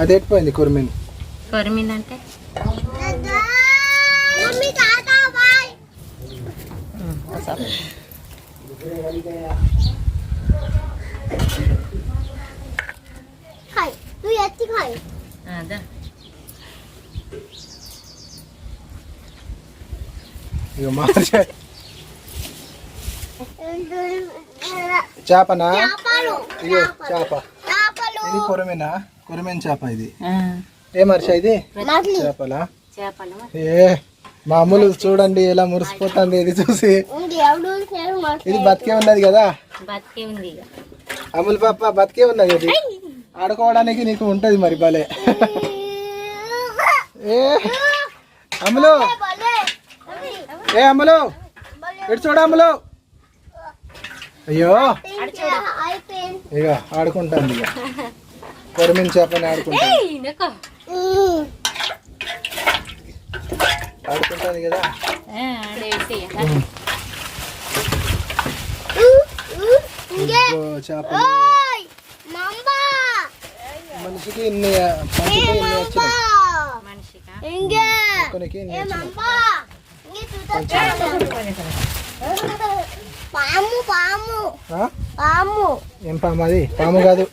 అది ఎట్టిపోయింది కురిమిన్? కొరిమింది అంటే? చేపనా? చేప. ఇది కొరమేనా? కొరమేన చేప ఇది. ఏ మర్ష ఇది? చేపలా? చేపలు ఏ మామూలు చూడండి ఎలా మురిసిపోతుంది ఇది చూసి. ఇది బతికే ఉన్నది కదా? అమూల్ పాప బతికే ఉన్నది ఇది. ఆడుకోవడానికి నీకు ఉంటది మరి భలే. ఏ అమ్ములు ఏ అమ్ములు ఇటు చూడు అమ్ములు అయ్యో. ఇక ఆడుకుంటాను ఇక కొరమిన చేపని ఆడుకుంటాను. ఏయ్, నక్కో. ఆడుకుంటాను కదా. చేపలు. మనిషికి ఇన్ని మనిషికి ఇన్ని వచ్చినాయి. మనిషికా? ఒక్కనికి ఇన్ని వచ్చినాయి. పాము పాము? పాము. ఏం పాము అది? పాము కాదు.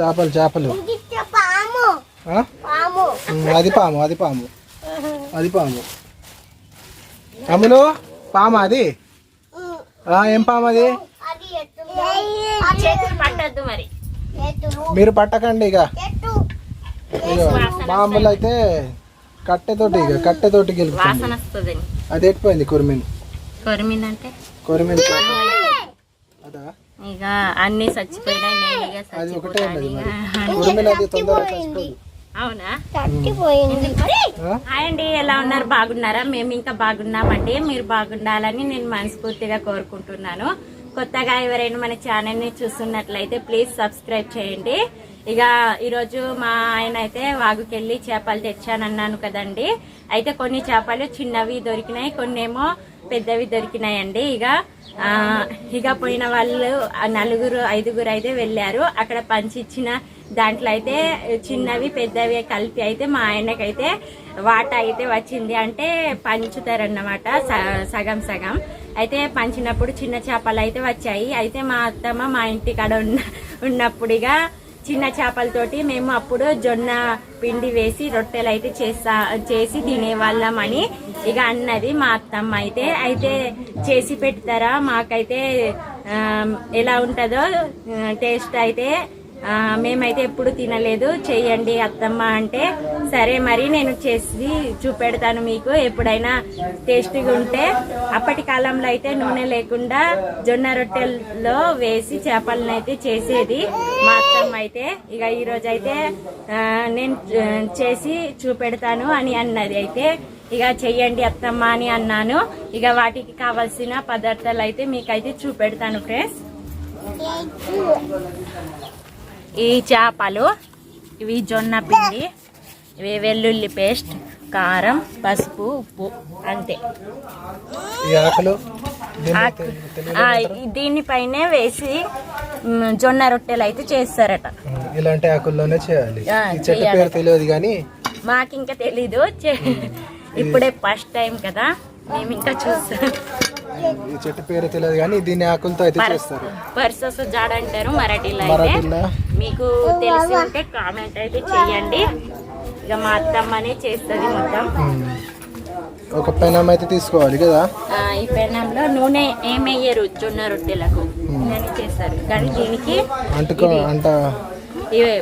చేపలు చేపలు. అది పాము అది పాము. అది పాము. అమ్ములు? పాము అది? ఆ, ఏం పాము అది? మరి. పట్టకండి ఇక. మామూలు అయితే కట్టెతోటి ఇక కట్టెతోటి వస్తుందని అది ఎట్టిపోయింది కొరిమిన్? కొరిమింది అంటే? కొరిమిన్. అదా? ఇక అన్ని చచ్చిపోయినాయి చచ్చిపోతాను అవునా? అండి ఎలా ఉన్నారు? బాగున్నారా? మేము ఇంకా బాగున్నామండి. మీరు బాగుండాలని నేను మనస్ఫూర్తిగా కోరుకుంటున్నాను. కొత్తగా ఎవరైనా మన ఛానల్ని చూస్తున్నట్లయితే ప్లీజ్ సబ్స్క్రైబ్ చేయండి. ఇక ఈరోజు మా ఆయన అయితే వాగుకెళ్ళి చేపలు తెచ్చానన్నాను కదండి. అయితే కొన్ని చేపలు చిన్నవి దొరికినాయి కొన్ని ఏమో పెద్దవి దొరికినాయండి. ఇక ఇక పోయిన వాళ్ళు నలుగురు ఐదుగురు అయితే వెళ్ళారు. అక్కడ పంచిచ్చిన దాంట్లో అయితే చిన్నవి పెద్దవి కలిపి అయితే మా ఆయనకైతే వాటా అయితే వచ్చింది. అంటే పంచుతారన్నమాట సగం సగం. అయితే పంచినప్పుడు చిన్న చేపలు అయితే వచ్చాయి. అయితే మా అత్తమ్మ మా ఇంటి కాడ ఉన్న ఉన్నప్పుడుగా చిన్న చేపలతోటి మేము అప్పుడు జొన్న పిండి వేసి రొట్టెలు అయితే చేస్తా చేసి తినేవాళ్ళమని ఇక అన్నది మా అత్తమ్మ అయితే. అయితే చేసి పెడతారా? మాకైతే ఎలా ఉంటుందో టేస్ట్ అయితే మేమైతే ఎప్పుడు తినలేదు. చెయ్యండి అత్తమ్మ అంటే. సరే మరి నేను చేసి చూపెడతాను మీకు. ఎప్పుడైనా టేస్టీగా ఉంటే. అప్పటి కాలంలో అయితే నూనె లేకుండా జొన్న రొట్టెల్లో వేసి చేపలను అయితే చేసేది మా అత్తమ్మ అయితే. ఇక ఈరోజు అయితే నేను చేసి చూపెడతాను అని అన్నది అయితే. ఇక చెయ్యండి అత్తమ్మ అని అన్నాను. ఇక వాటికి కావాల్సిన పదార్థాలు అయితే మీకైతే చూపెడతాను ఫ్రెండ్స్. ఈ చేపలు ఇవి జొన్న పిండి ఇవి వెల్లుల్లి పేస్ట్ కారం పసుపు ఉప్పు అంతే. దీనిపైనే వేసి జొన్న రొట్టెలు అయితే చేస్తారట. ఇలాంటి ఆకుల్లోనే చేయాలి. చెట్టు. పేరు తెలియదు కానీ మాకు ఇంకా తెలీదు ఇప్పుడే ఫస్ట్ టైం కదా మేము ఇంకా చూస్తాం చెట్టు పేరు తెలియదు కానీ దీన్ని ఆకులతో అయితే చేస్తారు. పర్సస్ జాడ అంటారు మరాఠీలో అయితే. మీకు తెలిసి ఉంటే కామెంట్ అయితే చేయండి. ఇక మా అత్తమ్మనే చేస్తుంది మొత్తం. ఒక పెనం అయితే తీసుకోవాలి కదా? ఈ పెనంలో నూనె ఏమయ్యారు? జొన్న రొట్టెలకు. నూనె చేస్తారు. కానీ దీనికి అంటుకో అంట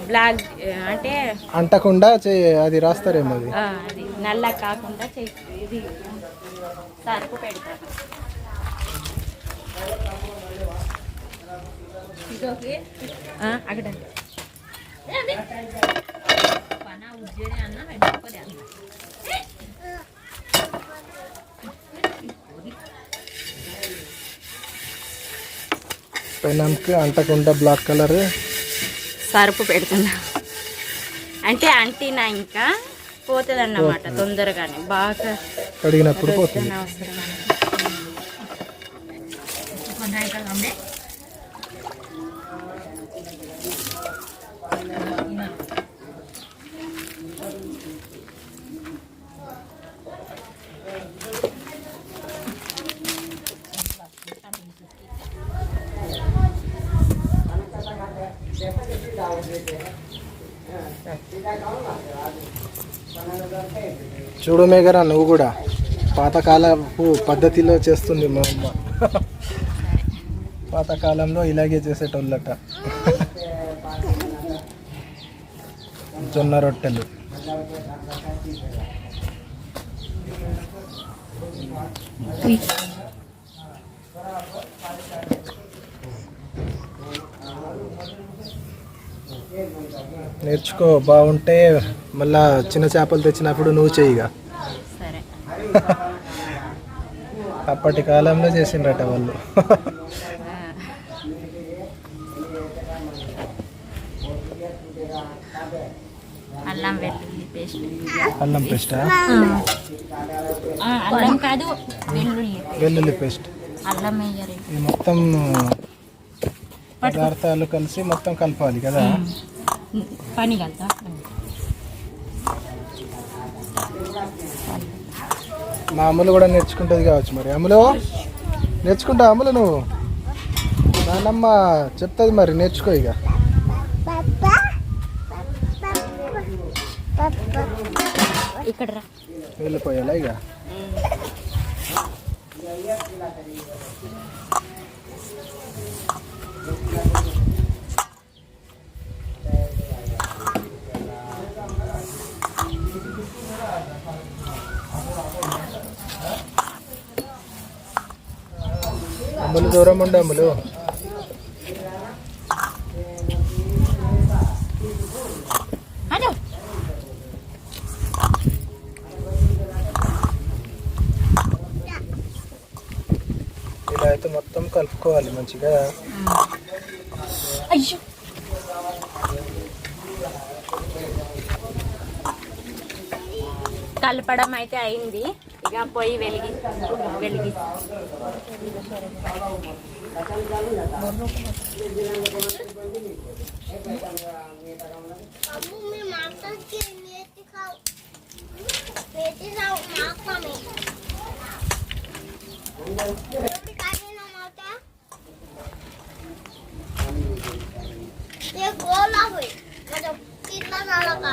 బ్లాక్ అంటే అంటకుండా అది రాస్తారేమో అది? నల్ల కాకుండా ఇది సరుకు పెడతారు. అక్కడండి పెనంకి అంటకుండా బ్లాక్ కలర్. సరుపు పెడుతున్నా. అంటే అంటినా ఇంకా? పోతుంది. అన్నమాట తొందరగానే. బాగా కడిగినప్పుడు పోతుంది. అవసరం చూడు మేఘరా నువ్వు కూడా. పాతకాలపు పద్ధతిలో చేస్తుంది మా అమ్మ. పాతకాలంలో ఇలాగే చేసేటోళ్ళట. జొన్న రొట్టెలు. నేర్చుకో బాగుంటే మళ్ళా చిన్న చేపలు తెచ్చినప్పుడు నువ్వు చెయ్యిగా సరే. అప్పటి కాలంలో చేసిండ్రట వాళ్ళు. అల్లం వెల్లుల్లి పేస్ట్. అల్లం పేస్టా? అల్లం కాదు వెల్లుల్లి వెల్లుల్లి పేస్ట్. అల్లం మొత్తం పదార్థాలు కలిసి మొత్తం కలపాలి కదా? పని కదా మా అమ్ములు కూడా నేర్చుకుంటుంది కావచ్చు మరి. అమ్ములు నేర్చుకుంటా అమ్ములు నువ్వు? నాన్నమ్మ చెప్తుంది మరి నేర్చుకో ఇక. ఇక్కడ వెళ్ళిపోయాలా ఇక? అమ్ములు దూరం ఉండు అమ్ములు. ఇలా అయితే మొత్తం కలుపుకోవాలి మంచిగా. అయ్యో. కలపడం అయితే అయింది. Yan po ay Belgis. Belgis. Abu, मैं माता के मेथी खाऊं। मेथी खाऊं माता में। रोटी खाने ना माता। ये गोला हुई, मतलब कितना सारा का।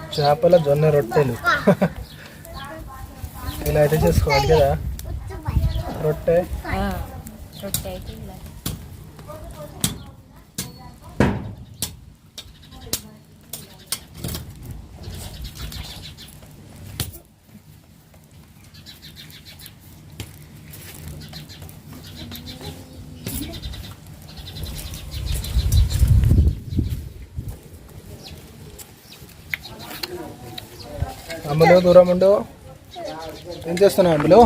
చేపల జొన్న రొట్టెలు. ఇలా అయితే చేసుకోవాలి కదా. రొట్టె. రొట్టె దూరం ఉండు ఏం చేస్తున్నావు అమ్ములు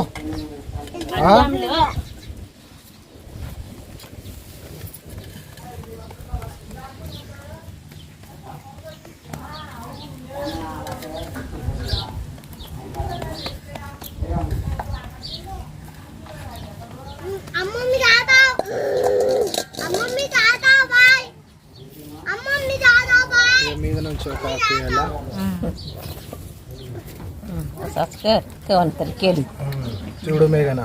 చూడు మేఘన.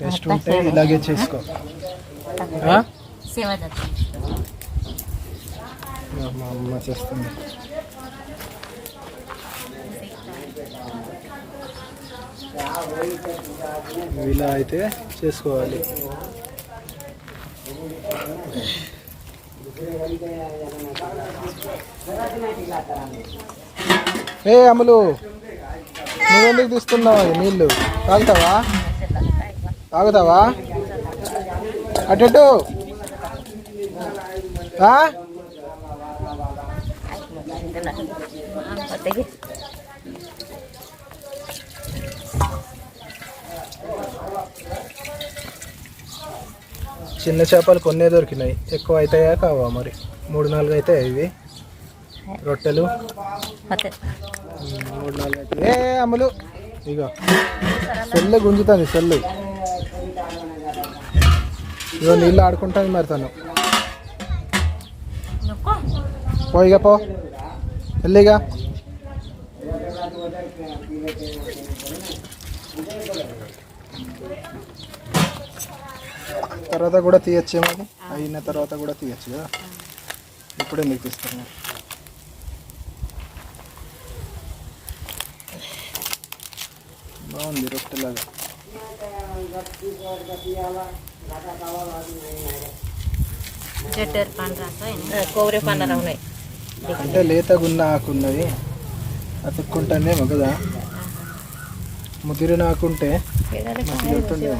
టెస్ట్ ఉంటే ఇలాగే చేసుకో. మా అమ్మ చేస్తుంది. ఇలా అయితే చేసుకోవాలి. ఏ అమ్ములు నువ్వెందుకు తీస్తున్నావు ఈ నీళ్ళు? తాగుతావా? తాగుతావా? అటు చిన్న చేపలు కొన్నే దొరికినాయి. ఎక్కువ అవుతాయా కావా మరి? మూడు నాలుగు అయితే ఇవి? రొట్టెలు? ఏ అమ్ములు ఇగో. Cell గుంజుతుంది cell. ఇగో నీళ్ళు ఆడుకుంటుంది మరి తను. పోయిగా పో వెళ్ళిగా తర్వాత కూడా తీయచ్చేమో అయిన తర్వాత కూడా తీయచ్చు కదా. ఇప్పుడే మీకు తీస్తాను బాగుంది రొట్టెలాగా. చెట్టు పండు కొబ్బరి పండ్లు ఉన్నాయి. అంటే లేతగున్న ఆకున్నది అతుక్కుంటానేమో కదా ముదిరిన ఆకుంటే మంచిగా వెళ్తుండే.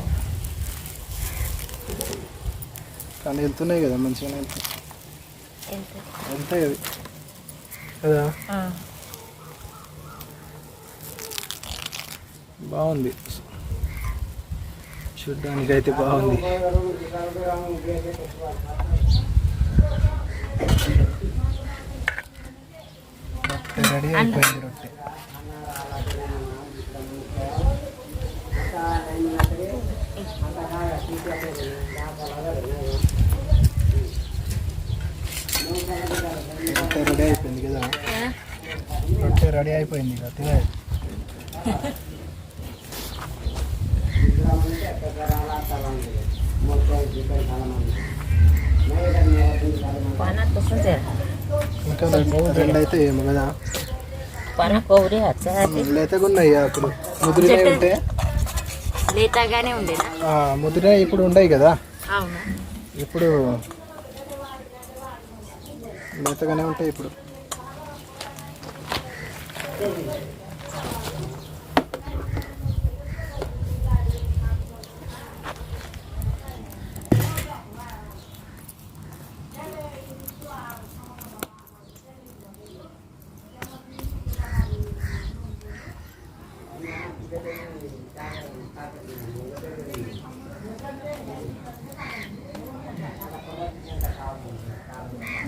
కానీ వెళ్తున్నాయి కదా మంచిగానే వెళ్తాయి వెళ్తాయి కదా? బాగుంది. చూడ్డానికి అయితే బాగుంది. రొట్టె రెడీ అయిపోయింది రొట్టె. రొట్టె రెడీ అయిపోయింది కదా? రొట్టె రెడీ అయిపోయింది కదా తినే పాన కుసుంటే ఇంకా రెండు అయితే ఏమో కదా. లేతగా ఉన్నాయి ముదిరినవి ఉంటే? లేతగానే ముదిరినవి ఇప్పుడు ఉండయి కదా. అవును? ఇప్పుడు లేతగానే ఉంటాయి ఇప్పుడు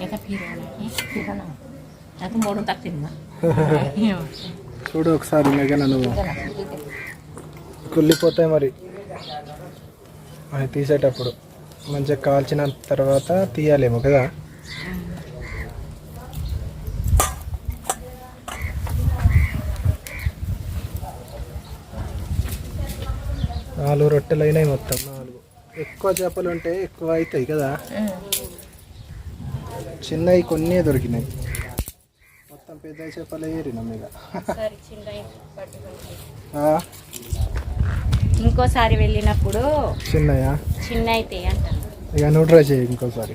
ఇంకా పీరు నాకు మూడు తక్కువ చూడు ఒకసారి మెగన నువ్వు కుళ్ళిపోతాయి మరి. అవి తీసేటప్పుడు మంచిగా కాల్చిన తర్వాత తీయాలేమో కదా? నాలుగు రొట్టెలు అయినాయి మొత్తం నాలుగు. ఎక్కువ చేపలు ఉంటే ఎక్కువ అవుతాయి కదా? చిన్నవి కొన్ని దొరికినాయి. మొత్తం పెద్ద చేపలు ఏరినాం ఇక ఇంకోసారి వెళ్ళినప్పుడు చిన్నయా? చిన్న అయితే అంటాను ఇక నువ్వు ట్రై చేయి ఇంకోసారి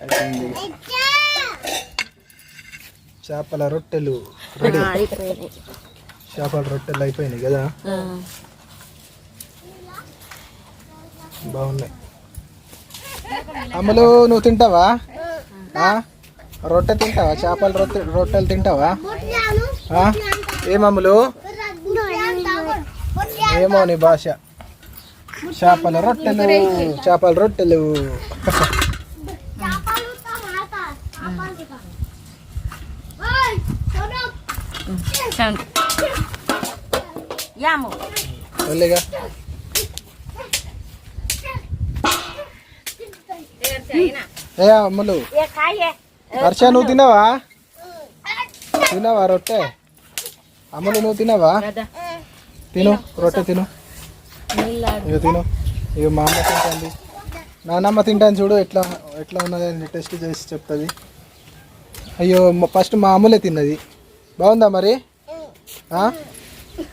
అయిపోయింది చేపల రొట్టెలు రెడీ. చేపల రొట్టెలు అయిపోయినాయి కదా? బాగున్నాయి. అమ్మలు నువ్వు తింటావా? రొట్టె తింటావా? చేపల రొట్టె రొట్టెలు తింటావా? ఏమమ్ములు ఏమో నీ భాష. చేపల రొట్టెలు చేపల రొట్టెలు చేపలు టమాటా చేపలు తింటా. ఓయ్, చూడు. సౌండ్ యాము ఏ అమ్ములు వర్ష నువ్వు తినవా తినవా రొట్టె అమ్ములు నువ్వు తినవా తిను రొట్టె తిను ఇక తిను ఇక మా అమ్మ తింటుంది నానమ్మ తింటాను చూడు ఎట్లా ఎట్లా ఉన్నది అని టెస్ట్ చేసి చెప్తుంది అయ్యో ఫస్ట్ మా అమ్ములే తిన్నది బాగుందా మరి হ্যাঁ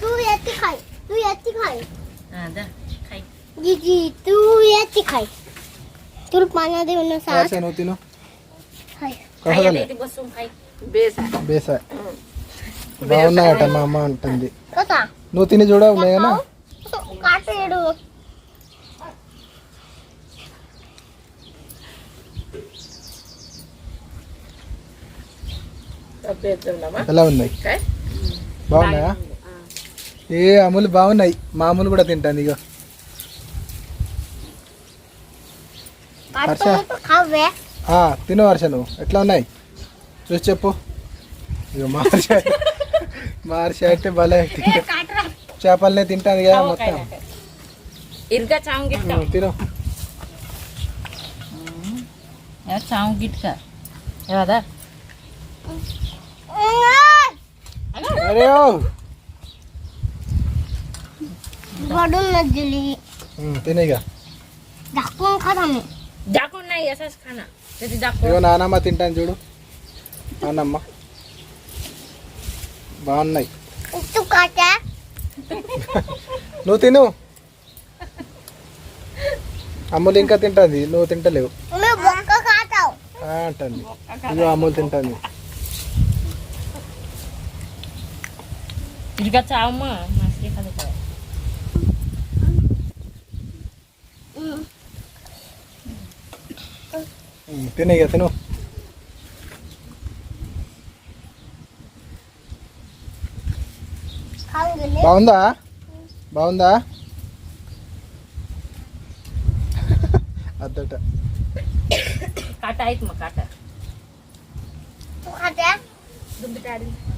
তুই এত খাই তুই এত খাই হ্যাঁ দা খাই জিজি তুই এত খাই তোর পানা দেও না সাথ আছে নতি না খাই কথা বলে বসুম খাই বেসা বেসা బాగున్నాయట మా అమ్మ అంటుంది నువ్వు తిని చూడ ఉన్నాయనా ఎలా ఉన్నాయి బాగున్నాయా? ఏ అమూలు బాగున్నాయి. మా అమూలు కూడా తింటాను ఇక హర్ష? తిను హర్ష నువ్వు. ఎట్లా ఉన్నాయి? చూసి చెప్పు. ఇక మా హర్ష అయితే భలే చేపలనే తింటాను కదా మొత్తం. తిను. చావు గిట్కా ఏదా తినేగా దాక్కుని నానమ్మ తింటాను చూడు. నానమ్మ. బాగున్నాయి. నువ్వు తిను. అమ్ములు ఇంకా తింటుంది. నువ్వు తింటలేవు. అంటుంది. అమ్ములు తింటుంది. Juga sama, masih kali kau. Tiene ya ada బాగుందా బాగుందా అద్దట కాట అయితే మా కాట దుబ్బిటాడింది